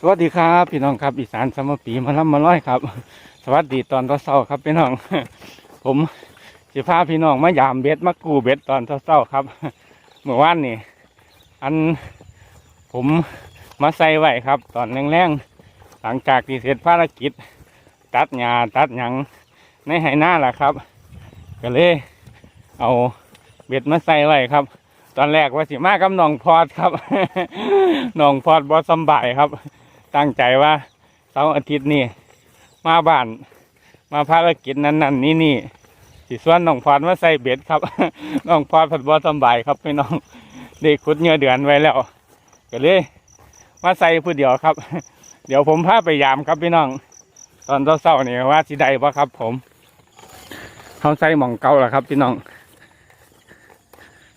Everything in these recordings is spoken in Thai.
สวัสดีครับ พี่น้องครับอีสานสมปีมาล่ำมาร้อยครับ สวัสดีตอนเช้าครับพี่น้อง ผมสิพาพี่น้องมายามเบ็ดมากูเบ็ดตอนเช้าครับเมื่อวานนี่อันผมมาใส่ไว้ครับ ตอนแรงๆหลังจากที่เสร็จภารกิจ ตัดหญ้าตัดหยังในไหหน้าแหละครับ ก็เลยเอาเบ็ดมาใส่ไว้ครับ ตอนแรกว่าสิมากับน้องพอดครับน้องพอดบอสำบายครับ ตั้งใจว่าเสาร์อาทิตย์นี่มาบ้าน มาภารกิจนั้นนั่นนี่นี่สิส่วนน้องพอดมาใส่เบ็ดครับน้องพอดผัดบอสบายครับพี่น้องได้ขุดเงือเดือนไว้แล้วก็เลยมาใส่ผู้เดียวครับ เดี๋ยวผมพาไปยามครับพี่น้อง ตอนเช้าๆนี่ว่าสิได้ปะครับ ผมเขาใส่หม่องเก่าแล้วครับ พี่น้อง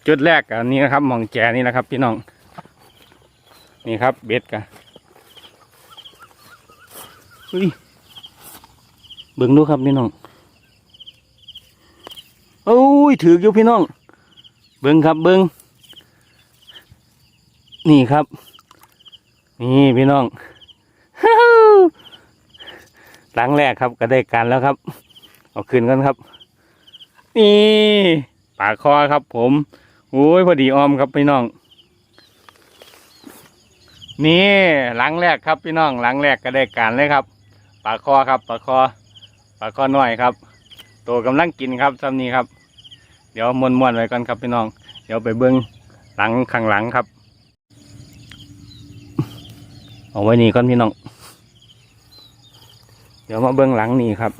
จุดแรกอันนี้นะครับหม่องแจนี่นะครับ พี่น้อง นี่ครับเบ็ดกัน เฮ้ยเบิ่งดูครับพี่น้องโอ้ยถืออยู่พี่น้อง เบิ่งครับเบิ่งนี่ครับ นี่พี่น้องหลังแรกครับก็ได้การแล้วครับ เอาคืนกันครับ นี่ปากคอครับ ผมโอ้ยพอดีออมครับพี่น้อง นี่หลังแรกครับพี่น้องหลังแรกก็ได้การเลยครับ ปลาคอครับปลาคอปลาคอน้อยครับตัวกำลังกินครับซ้ำนี้ครับ เดี๋ยวมวนมวนไว้ก่อนครับพี่น้อง เดี๋ยวไปเบิ้งหลังข้างหลังครับ เอาไว้นี่ก่อนพี่น้อง เดี๋ยวมาเบิ้งหลังนี่ครับ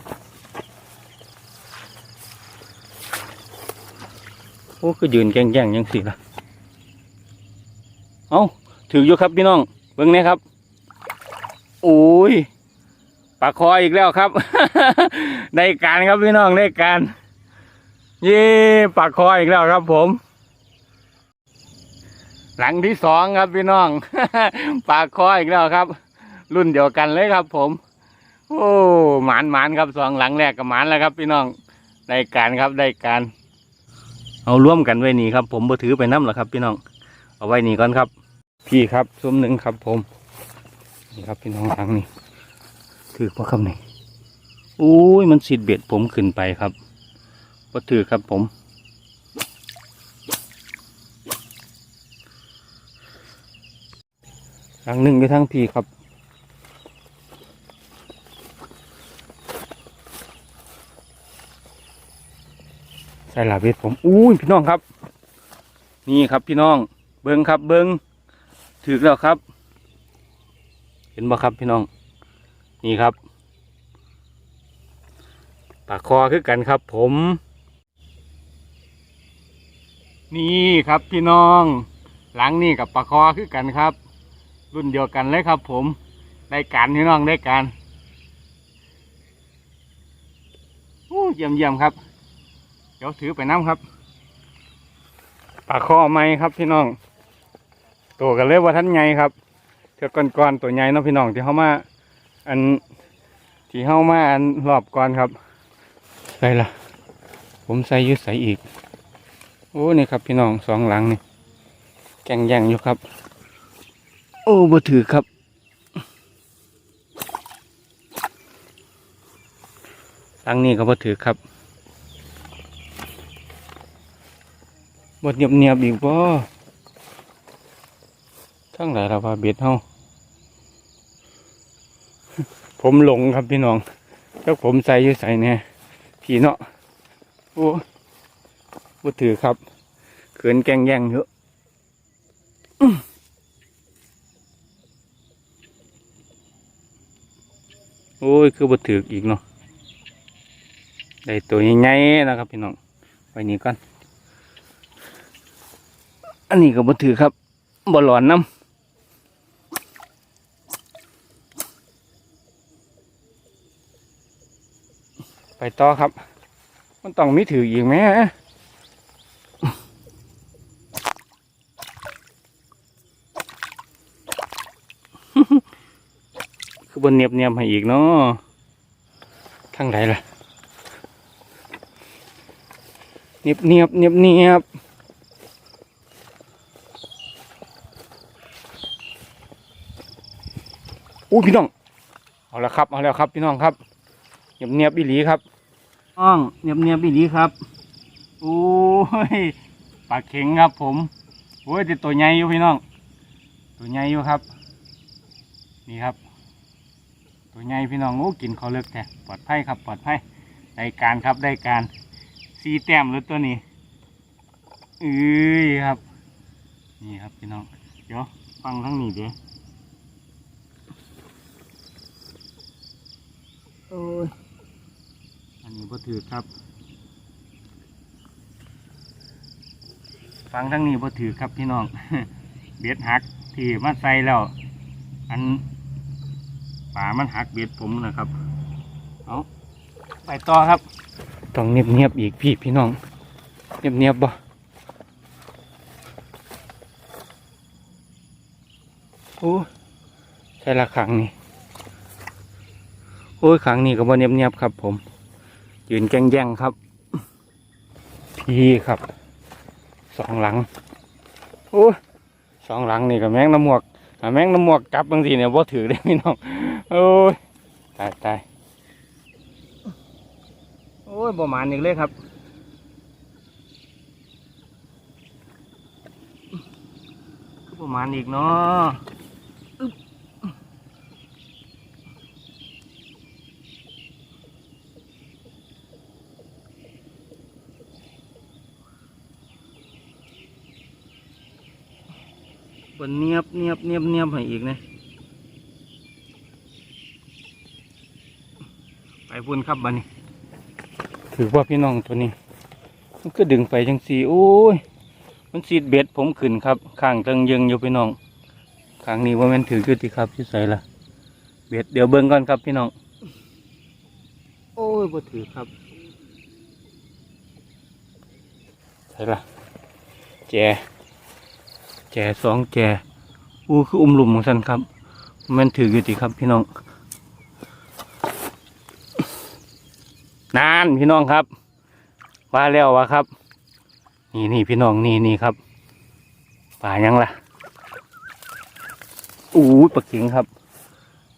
โอ้ก็ยืนแก่งๆยังสิล่ะเอาถืออยู่ครับพี่น้อง เบิ้งนี่ยครับ โอ้ย ปลาคออีกแล้วครับได้การครับพี่น้องได้การเย่ปลาคออีกแล้วครับผม หลังที่สองครับพี่น้องปลาคออีกแล้วครับ รุ่นเดียวกันเลยครับ ผม โอ้หมานหมานครับสองหลังแรกกับหมานแล้วครับ พี่น้องได้การครับได้การ เอาร่วมกันไว้นี่ครับ ผมบ่ถือไปน้ำหรอครับ พี่น้อง เอาไว้นี่ก่อนครับ พี่ครับซุ้มหนึ่งครับ ผมนี่ครับพี่น้องหลังนี่ ถือว่าคำนี่อุ้ยมันสิดเบ็ดผมขึ้นไปครับบ่ถือครับผมหลังหนึ่งไปทั้งพีครับใส่ลาเบ็ดผมอุ้ยพี่น้องครับ นี่ครับพี่น้อง เบิ้งครับ เบิ้งถือแล้วครับ เห็นบ่ครับพี่น้อง นี่ครับปากคอคือกันครับ ผม นี่ครับพี่น้อง หลังนี่กับปากคอคือกันครับ รุ่นเดียวกันเลยครับ ผมได้การพี่น้องได้การโอ้เยี่ยมเยี่ยมครับ เดี๋ยวถือไปน้ำครับปลาคอไม้ครับพี่น้อง ตัวกันเลยว่าท่านไงครับเถือก้อนๆตัวใหญ่เนาะพี่น้องที่เขามา อันที่เขามาอันรอบก่อนครับใส่ละผมใส่อยืดใส่อีก โอ้นี่ครับพี่น้องสองหลังนี่แกงแย่งอยู่ครับ โอ้บ่ถือครับ หลังนี้ก็บ่ถือครับบดเนียบเนียบๆอีกบ่ทั้งหลายเราพาเบ็ดเฮา ผมหลงครับพี่น้องแล้วผมใส่อยู่ใส่แน่พี่เนาะโอ้บ่ถือครับเขินแกงแย่งเยอะโอ้ย คือบ่ถืออีกเนาะได้ตัวใหญ่ๆนะครับพี่น้องไว้นี่ก่อนอันนี้ก็บ่ถือครับบ่หลอนน้ำ ไปต่อครับ มันต้องมีถืออีกไหมคือบนเนียบเนียบให้อีกเนาะทางไหนล่ะ เนียบเนียบเนียบเนียบอู้พี่น้อง เอาละครับ เอาแล้วครับ พี่น้องครับ งียบเนียบๆอีหลีครับน้องเงียบเนียบๆอีหลีครับโอ้ยปลาเข็งครับ ผมโอ้ยแต่ตัวใหญ่อยู่พี่น้อง ตัวใหญ่อยู่ครับ นี่ครับ ตัวใหญ่พี่น้องโอ้กินเขาเลิกแท้ปลอดภัยครับ ปลอดภัยได้การครับได้การสีแต้มเลยตัวนี้เอ้ยครับ นี่ครับพี่น้องเดี๋ยวฟังทั้งนี้เดี๋ยวโอ้ยอั นนี้บ่ถือครับ ฟังทั้งนี้บ่ถือครับพี่น้อง เบ็ดหักที่มาใส่แล้ว อันป่ามันหักเบ็ดผมนะครับ เอาไปต่อครับ ต้องเงียบๆอีกพี่พี่น้อง เงียบๆบ่โอ้ใช่ละขังนี่ โอ้ยขังนี่ก็บ่เนียบๆครับผม ยืนแกงแย่งครับ พี่ครับ สองหลัง โอ้สองหลังนี่ก็แมงน้ำหมวกถ้าแมงน้ำหมวกจับบางทีเนี่ยบ่ถือได้พี่น้อง โอ้ย ตายตายโอ้ยบ่หมานอีกเลยครับประมาณอีกเนาะ บนเนียบเนียบเนียบเนียบให้อีกนะไปพุ่นครับบันนี้ ถือว่าพี่น้องตัวนี้ มันก็ดึงไปจังสีโอ้ย มันสีดเบ็ดผมขึ้นครับ ข้างตังยังอยู่พี่น้อง ข้างนี้ว่ามันถืออยู่ที่ครับที่ใส่ละเบ็ดเดี๋ยวเบิ่งก่อนครับพี่น้อง โอ้ยบ่ถือครับใส่ละแจ แจสองแจอู้คืออุ้มหลุมของสันครับ มันถืออยู่ที่ครับพี่น้อง นานพี่น้องครับ ว่าแล้ววะครับ นี่นี่พี่น้องนี่นี่ครับป่ายังล่ะอู้ปลาเข็งครับ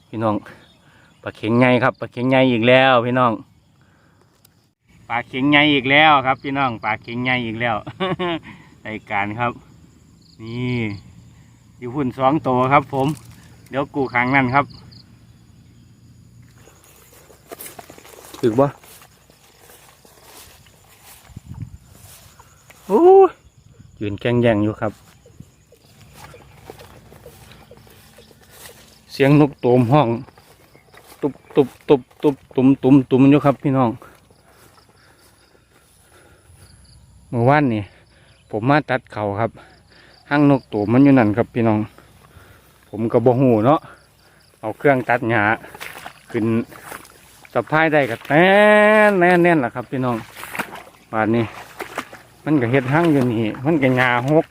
พี่น้องปลาเข็งใหญ่ครับปลาเข็งใหญ่อีกแล้ว พี่น้องปลาเข็งใหญ่อีกแล้วครับ พี่น้องปลาเข็งใหญ่อีกแล้วรายการครับ นี่อยู่หุ่นสองตัวครับ ผม เดี๋ยวกูขังนั่นครับถึกบ่โอ้ยยืนแกงแย่งอยู่ครับ เสียงนกโตมห้อง ตุบตุบตุบตุบตุมตุมตุมอยู่ครับพี่น้องเมื่อวานนี่ผมมาตัดเขาครับ ห้างนกโตมมันอยู่นั่นครับพี่น้อง ผมก็บ่หูเนาะเอาเครื่องตัดหญ้าขึ้นสะพายได้กับแน่นแน่นแน่นแหละครับ พี่น้องบาดนี้ มันก็เฮ็ดหั่งอยู่นี่มันก็หญ้าหก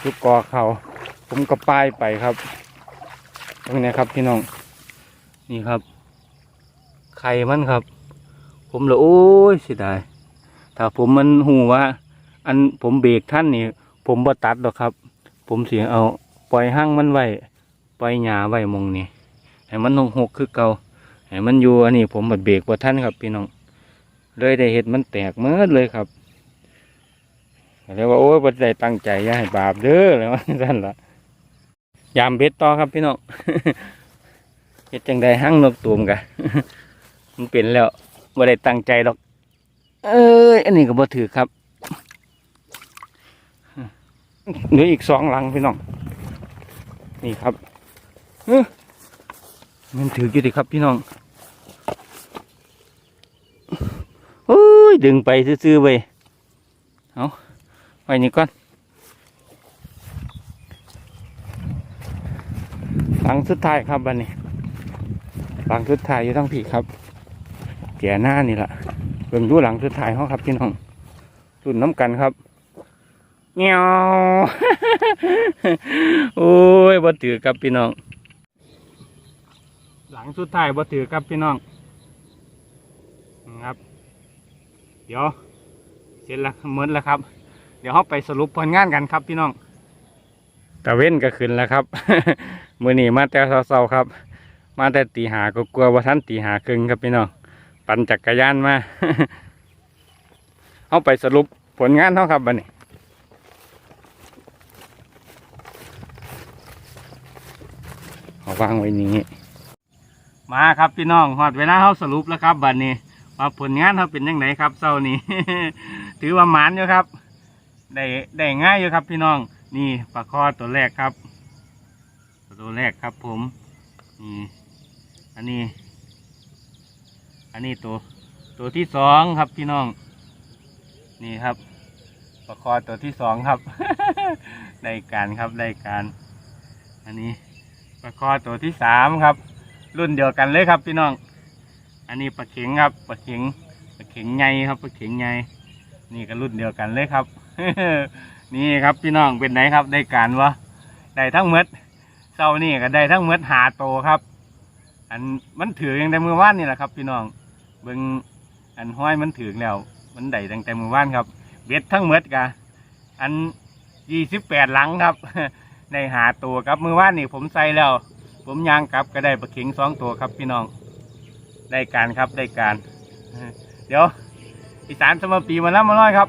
อยู่กอเขาผมก็ป้ายไปครับตรงนี้ครับ พี่น้องนี่ครับ ไข่มันครับ ผมเลยโอ้ยเสียดายถ้าผมมันหูว่า อันผมเบรกท่านนี่ ผมบ่ตัดหรอกครับ ผมเสียเอาปล่อยหั่งมันไว้ปล่อยหญ้าไว้มองนี่ให้มันหกหกคือเก่าให้มันอยู่อันนี้ผมบัดเบรกบ่าท่านครับพี่น้อง เลยได้เห็ดมันแตกเมื่อเลยครับเรียกว่าโอ้ยบ่ได้ตั้งใจอย่าให้บาปเด้อเลยว่านละยามเบ็ดต่อครับพี่น้องเฮ็ดจังใดหั่งนกตูมกะมันเป็นแล้วบ่ได้ตั้งใจดอก เอ้ยอันนี้ก็บ่ถือครับ เหลืออีกสองหลังพี่น้อง นี่ครับเออมันถืออยู่ดิครับพี่น้องโอ้ยดึงไปซื่อๆไปเอาไว้นี่ก่อนหลังสุดท้ายครับบันนี้หลังสุดท้ายอยู่ทั้งผีครับแก่หน้านี่แหละเบิ่งดูหลังสุดท้ายเขาครับพี่น้องรุ่นน้ำกันครับ เงี้ยวโอ้ยบ่ถือครับพี่น้อง หลังสุดท้ายบ่ถือครับพี่น้องครับ เดี๋ยวเสร็จแล้วหมดแล้วครับ เดี๋ยวเราไปสรุปผลงานกันครับพี่น้องตะเว้นก็ขึ้นแล้วครับมือนี้มาแต่เช้าๆครับ มาแต่ตีหาก็กลัวว่าท่านตีหาครึ่งครับพี่น้องปั่นจักรยานมาเอาไปสรุปผลงานเท่าครับบันนี้เอา วางไว้นี้ มาครับพี่น้องหอดเวลาเขาสรุปแล้วครับบัดนนี้ว่าผลงานเขาเป็นยังไงครับเศร้านี้ ถือว่าหมานอยู่ครับ ได้ได้ง่ายอยู่ครับพี่น้อง นี่ปลาคอตัวแรกครับ ตัวแรกครับผมนี่อันนี้ อันนี้ตัว ตัวที่สองครับพี่น้อง นี่ครับปลาคอตัวที่สองครับ ได้การครับได้การ อันนี้ ปลาคอตัวที่สามครับ รุ่นเดียวกันเลยครับพี่น้อง อันนี้ปลาเข็งครับปลาเข็งปลาเข็งใหญ่ครับปลาเข็งใหญ่นี่ก็รุ่นเดียวกันเลยครับ นี่ครับพี่น้องเป็นไหนครับได้การวะได้ทั้งหมดเศร้านี่ก็ได้ทั้งหมดหาโตครับ อันมันถือยังแต่มือว่านนี่แหละครับ พี่น้องเบิ่งอันห้อยมันถือแล้ว มันได้ตั้งแต่มือว่านครับ เบ็ดทั้งหมดกะอันยี่สิบแปดหลังครับ ได้หาตัวครับมือว่านนี่ผมใส่แล้ว ผมยางกลับก็ได้ปลาเข็งสองตัวครับพี่น้อง ได้การครับได้การ เดี๋ยวอีสานสมปีมาแล้วมาน้อยครับ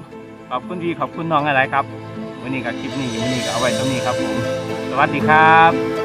ขอบคุณพี่ขอบคุณน้องอะไรครับวันนี้กับคลิปนี้วันนี้ก็เอาไว้ตรงนี้ครับผม สวัสดีครับ